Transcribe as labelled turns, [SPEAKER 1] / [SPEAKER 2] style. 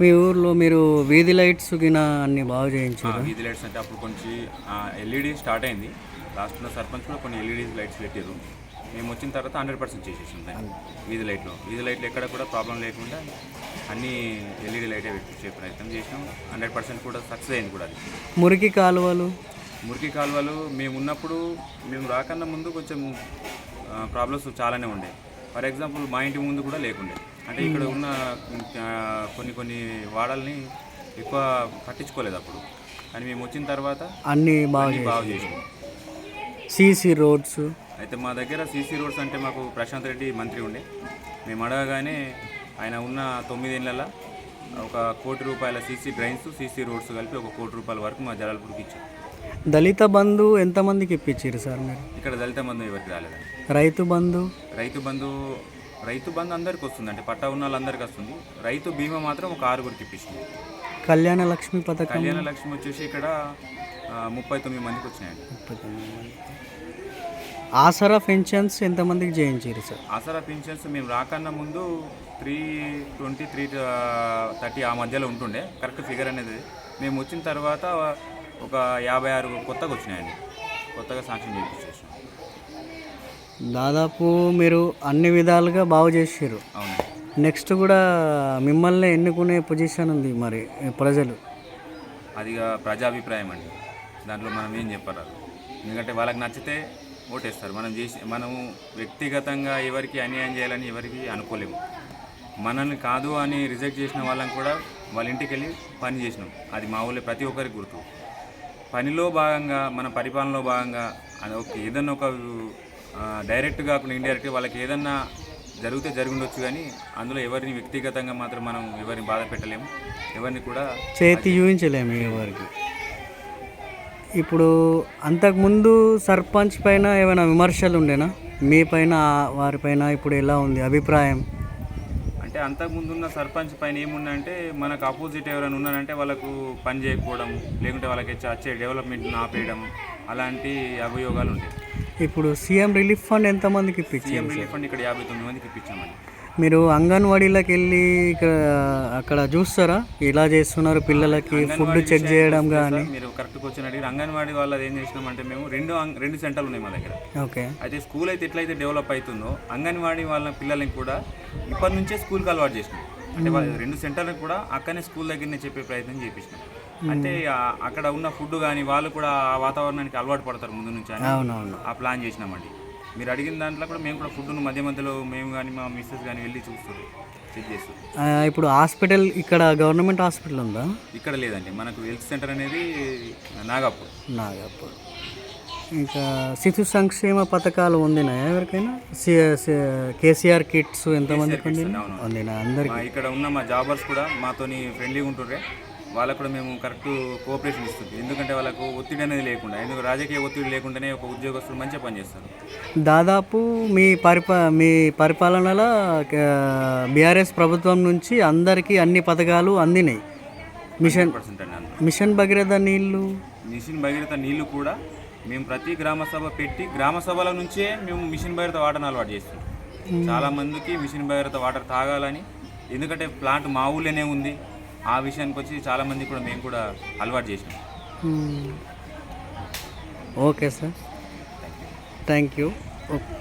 [SPEAKER 1] మీ ఊర్లో మీరు వీధి లైట్స్ గిన అన్ని బాగా చేయించారు?
[SPEAKER 2] వీధి లైట్స్ అంటే అప్పుడు కొంచెం ఎల్ఈడి స్టార్ట్ అయింది. లాస్ట్లో సర్పంచ్ కూడా కొన్ని ఎల్ఈడి లైట్స్ పెట్టారు మేము వచ్చిన తర్వాత హండ్రెడ్ పర్సెంట్ చేసేసాం దాన్ని వీధి లైట్లో. వీధి లైట్లు ఎక్కడ కూడా ప్రాబ్లం లేకుండా అన్ని ఎల్ఈడి లైటే పెట్టించే ప్రయత్నం చేసినాం. హండ్రెడ్ పర్సెంట్ కూడా సక్సెస్ అయింది కూడా అది.
[SPEAKER 1] మురికి కాలువలు?
[SPEAKER 2] మురికి కాలువలు మేము ఉన్నప్పుడు మేము రాకన్నా ముందు కొంచెం ప్రాబ్లమ్స్ చాలానే ఉండే. ఫర్ ఎగ్జాంపుల్ మా ఇంటి ముందు కూడా లేకుండే. అంటే ఇక్కడ ఉన్న కొన్ని కొన్ని వాడల్ని ఎక్కువ పట్టించుకోలేదు అప్పుడు. కానీ మేము వచ్చిన తర్వాత
[SPEAKER 1] అన్నీ బాగా
[SPEAKER 2] బాగా చేసినాం.
[SPEAKER 1] CC roads.
[SPEAKER 2] అయితే మా దగ్గర సీసీ రోడ్స్ అంటే మాకు ప్రశాంత్ రెడ్డి మంత్రి ఉండే. మేము అడగగానే ఆయన ఉన్న తొమ్మిదేళ్ళలో ఒక కోటి రూపాయల సీసీ డ్రైన్స్ సీసీ రోడ్స్ కలిపి ఒక కోటి రూపాయల వరకు మా జలాల్పూర్కి ఇచ్చారు.
[SPEAKER 1] దళిత బంధు ఎంతమందికి ఇప్పించారు సార్ మీరు?
[SPEAKER 2] ఇక్కడ దళిత బంధు ఎవరికి రాలేదండి.
[SPEAKER 1] రైతు బంధు?
[SPEAKER 2] రైతు బంధు రైతు బంధు అందరికి వస్తుంది. అంటే పట్టా ఉన్న వాళ్ళందరికీ వస్తుంది. రైతు బీమా మాత్రం ఒక ఆరుగురికి ఇప్పించింది.
[SPEAKER 1] కళ్యాణ లక్ష్మి పథకం.
[SPEAKER 2] కళ్యాణ లక్ష్మి వచ్చేసి ఇక్కడ ఆ, ముప్పై తొమ్మిది మందికి వచ్చినాయండి.
[SPEAKER 1] ఆసరా పెన్షన్స్ ఎంతమందికి చేయించారు సార్?
[SPEAKER 2] ఆసరా పింఛన్స్ మేము రాకన్నా ముందు త్రీ ట్వంటీ త్రీ థర్టీ ఆ మధ్యలో ఉంటుండే. కరెక్ట్ ఫిగర్ అనేది. మేము వచ్చిన తర్వాత ఒక యాభై ఆరు కొత్తగా వచ్చినాయండి. కొత్తగా శాంక్షన్ చేయించేసాం
[SPEAKER 1] దాదాపు మీరు అన్ని విధాలుగా బాగు చేసారు నెక్స్ట్ కూడా మిమ్మల్ని ఎన్నుకునే పొజిషన్ ఉంది మరి ప్రజలు.
[SPEAKER 2] అది ప్రజాభిప్రాయం అండి. దాంట్లో మనం ఏం చెప్పరాదు. ఎందుకంటే వాళ్ళకి నచ్చితే ఓటేస్తారు. మనం చేసి మనము వ్యక్తిగతంగా ఎవరికి అన్యాయం చేయాలని ఎవరికి అనుకోలేము. మనల్ని కాదు అని రిజెక్ట్ చేసిన వాళ్ళని కూడా వాళ్ళ ఇంటికి వెళ్ళి పని చేసినాం. అది మా ఊళ్ళో ప్రతి ఒక్కరికి గుర్తు. పనిలో భాగంగా మన పరిపాలనలో భాగంగా అది ఒక ఏదన్నా ఒక డైరెక్ట్ కాకుండా ఇండైరెక్ట్ వాళ్ళకి ఏదన్నా జరిగితే జరుగుండొచ్చు కానీ అందులో ఎవరిని వ్యక్తిగతంగా మాత్రం మనం ఎవరిని బాధ పెట్టలేము. ఎవరిని కూడా
[SPEAKER 1] చేతి చూపించలేము ఎవరికి. ఇప్పుడు అంతకుముందు సర్పంచ్ పైన ఏమైనా విమర్శలు ఉండేనా? మీ పైన వారిపైన ఇప్పుడు ఎలా ఉంది అభిప్రాయం?
[SPEAKER 2] అంటే అంతకుముందున్న సర్పంచ్ పైన ఏముందంటే మనకు ఆపోజిట్ ఎవరైనా ఉన్నారంటే వాళ్ళకు పని చేయకపోవడం లేకుంటే వాళ్ళకి వచ్చే- వచ్చే డెవలప్మెంట్ని ఆపేయడం అలాంటి అభియోగాలు ఉంటాయి
[SPEAKER 1] ఇప్పుడు సీఎం రిలీఫ్ ఫండ్ ఎంతమందికి ఇప్పించారు
[SPEAKER 2] సీఎం రిలీఫ్ ఫండ్ ఇక్కడ యాభై తొమ్మిది మందికి ఇప్పించామండి.
[SPEAKER 1] మీరు అంగన్వాడీలకు వెళ్ళి ఇక్కడ అక్కడ చూస్తారా? ఇలా చేస్తున్నారు పిల్లలకి ఫుడ్ చెక్ చేయడం కానీ
[SPEAKER 2] మీరు కరెక్ట్ క్వశ్చన్ అడిగి అంగన్వాడీ వాళ్ళది ఏం చేసినామంటే మేము రెండు రెండు సెంటర్లు ఉన్నాయి మా దగ్గర.
[SPEAKER 1] ఓకే.
[SPEAKER 2] అయితే స్కూల్ అయితే ఎట్లయితే డెవలప్ అవుతుందో అంగన్వాడీ వాళ్ళ పిల్లలకి కూడా ఇప్పటి నుంచే స్కూల్కి అలవాటు చేసినాం. అంటే వాళ్ళ రెండు సెంటర్లకు కూడా అక్కడనే స్కూల్ దగ్గరనే చెప్పే ప్రయత్నం చేపించినాం. అంటే అక్కడ ఉన్న ఫుడ్ కానీ వాళ్ళు కూడా ఆ వాతావరణానికి అలవాటు పడతారు ముందు నుంచి అని
[SPEAKER 1] అవునవును.
[SPEAKER 2] ఆ ప్లాన్ చేసినామండి. మీరు అడిగిన దాంట్లో కూడా మేము కూడా ఫుడ్ను మధ్య మధ్యలో మేము కానీ మా మిస్సెస్ కానీ వెళ్ళి చూస్తారు చెక్ చేస్తారు
[SPEAKER 1] ఆ, ఇప్పుడు హాస్పిటల్ ఇక్కడ గవర్నమెంట్ హాస్పిటల్ ఉందా?
[SPEAKER 2] ఇక్కడ లేదండి. మనకు హెల్త్ సెంటర్ అనేది నాగపూర్.
[SPEAKER 1] నాగపూర్. ఇంకా శిశు సంక్షేమ పథకాలు ఉందినా ఎవరికైనా? కేసీఆర్ కిట్స్ ఎంతమందికి. ఉందినా అందరికి.
[SPEAKER 2] ఇక్కడ ఉన్న మా జాబర్స్ కూడా మాతోని ఫ్రెండ్లీగా ఉంటుండ్రే. వాళ్ళకు కూడా మేము కరెక్ట్ కోఆపరేషన్ ఇస్తుంది. ఎందుకంటే వాళ్ళకు ఒత్తిడి అనేది లేకుండా ఎందుకు రాజకీయ ఒత్తిడి లేకుండానే ఒక ఉద్యోగస్తులు మంచిగా పనిచేస్తారు
[SPEAKER 1] దాదాపు మీ పరిపా మీ పరిపాలనలో బీఆర్ఎస్ ప్రభుత్వం నుంచి అందరికీ అన్ని పథకాలు అందినాయి. మిషన్
[SPEAKER 2] పర్సెంట్ అండి అందులో.
[SPEAKER 1] మిషన్ భగీరథ నీళ్ళు?
[SPEAKER 2] మిషన్ భగీరథ నీళ్ళు కూడా మేము ప్రతి గ్రామ సభ పెట్టి గ్రామ సభల నుంచే మేము మిషన్ భగీరథ వాటర్ని అలవాటు చేస్తాం చాలా మందికి మిషన్ భగీరథ వాటర్ తాగాలని ఎందుకంటే ప్లాంట్ మా ఊళ్ళోనే ఉంది. ఆ విషయానికి వచ్చి చాలా మంది కూడా మేము కూడా అలవాటు చేసినాం
[SPEAKER 1] okay sir thank you okay